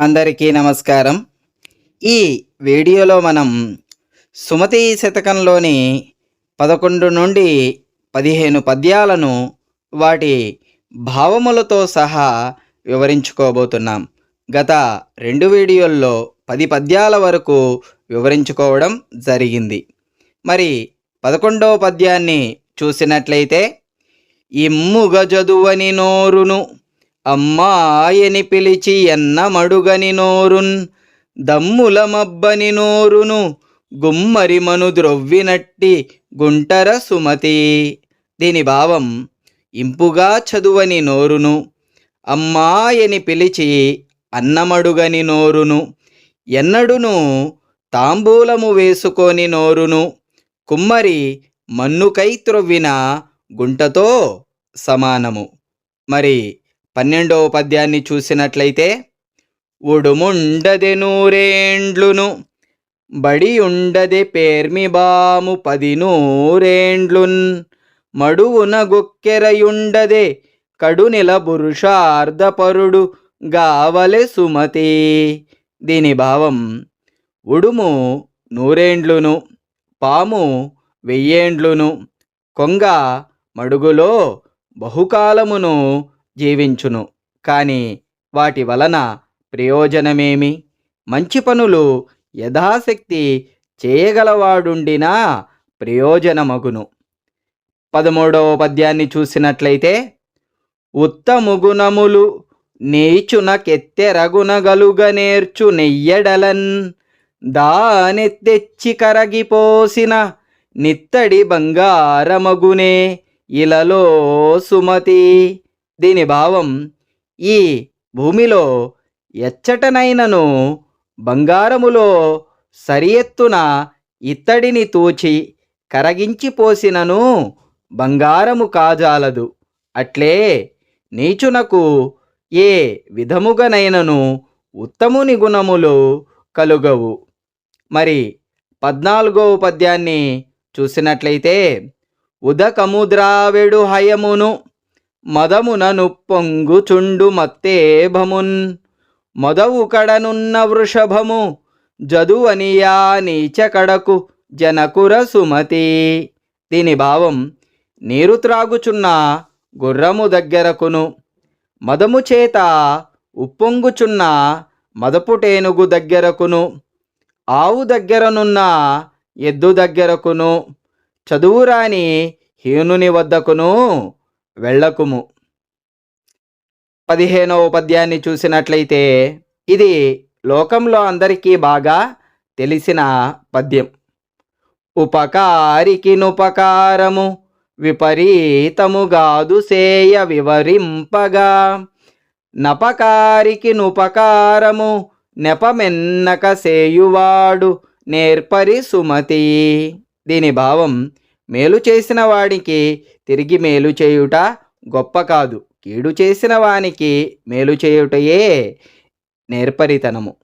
అందరికీ నమస్కారం. ఈ వీడియోలో మనం సుమతి శతకంలోని పదకొండు నుండి పదిహేను పద్యాలను వాటి భావములతో సహా వివరించుకోబోతున్నాం. గత రెండు వీడియోల్లో పది పద్యాల వరకు వివరించుకోవడం జరిగింది. మరి పదకొండవ పద్యాన్ని చూసినట్లయితే ఇమ్ముగ చదువని నోరును అమ్మాయని పిలిచి ఎన్నమడుగని నోరున్ దమ్ముల మబ్బని నోరును గుమ్మరిమను ద్రొవ్వినట్టి గుంటర సుమతి. దీని భావం ఇంపుగా చదువని నోరును అమ్మాయని పిలిచి అన్నమడుగని నోరును ఎన్నడును తాంబూలము వేసుకొని నోరును కుమ్మరి మన్నుకై త్రొవ్విన గుంటతో సమానము. మరి పన్నెండవ పద్యాన్ని చూసినట్లయితే ఉడుముండదె నూరేండ్లును బడి ఉండదె పేర్మిబాము పది నూరేండ్లున్ మడువున గొక్కెరయుండదే కడునిల పురుషార్ధపరుడు గావలె సుమతి. దీని భావం ఉడుము నూరేండ్లును పాము వెయ్యేండ్లును కొంగ మడుగులో బహుకాలమును జీవించును. కాని వాటి వలన ప్రయోజనమేమి? మంచి పనులు యథాశక్తి చేయగలవాడుండినా ప్రయోజనమగును. పదమూడవ పద్యాన్ని చూసినట్లయితే ఉత్తముగుణములు నీచున కెత్తెరగునగలుగ నేర్చు నెయ్యడలన్ దాని తెచ్చి కరగిపోసిన నిత్తడి బంగారమగునే ఇలలో సుమతి. దీని భావం ఈ భూమిలో ఎచ్చటనైనను బంగారములో సరియెత్తున ఇత్తడిని తూచి కరగించిపోసినను బంగారము కాజాలదు. అట్లే నీచునకు ఏ విధముగనైనను ఉత్తముని గుణములు కలుగవు. మరి పద్నాలుగవ పద్యాన్ని చూసినట్లయితే ఉదకముద్రావెడు హయమును మదమునను పొంగుచుండు మత్తేభమున్. మొదవు కడనున్న వృషభము జదువనియా నీచకడకు జనకుర సుమతి. దీని భావం నీరు త్రాగుచున్న గుర్రము దగ్గరకును. మదము చేత ఉప్పొంగుచున్న మదపుటేనుగు దగ్గరకును. ఆవు దగ్గరనున్న ఎద్దు దగ్గరకును. చదువురాని హీనుని వద్దకును. వెళ్ళకుము. పదిహేనవ పద్యాన్ని చూసినట్లయితే ఇది లోకంలో అందరికీ బాగా తెలిసిన పద్యం. ఉపకారికి నుపకారము విపరీతముగాదు సేయ వివరింపగా. నపకారికి నుపకారము నెపమెన్నక సేయువాడు నేర్పరి సుమతి. దీని భావం మేలు చేసిన వాడికి తిరిగి మేలు చేయుట గొప్ప కాదు. కీడు చేసిన వానికి మేలు చేయుటయే నేర్పరితనము.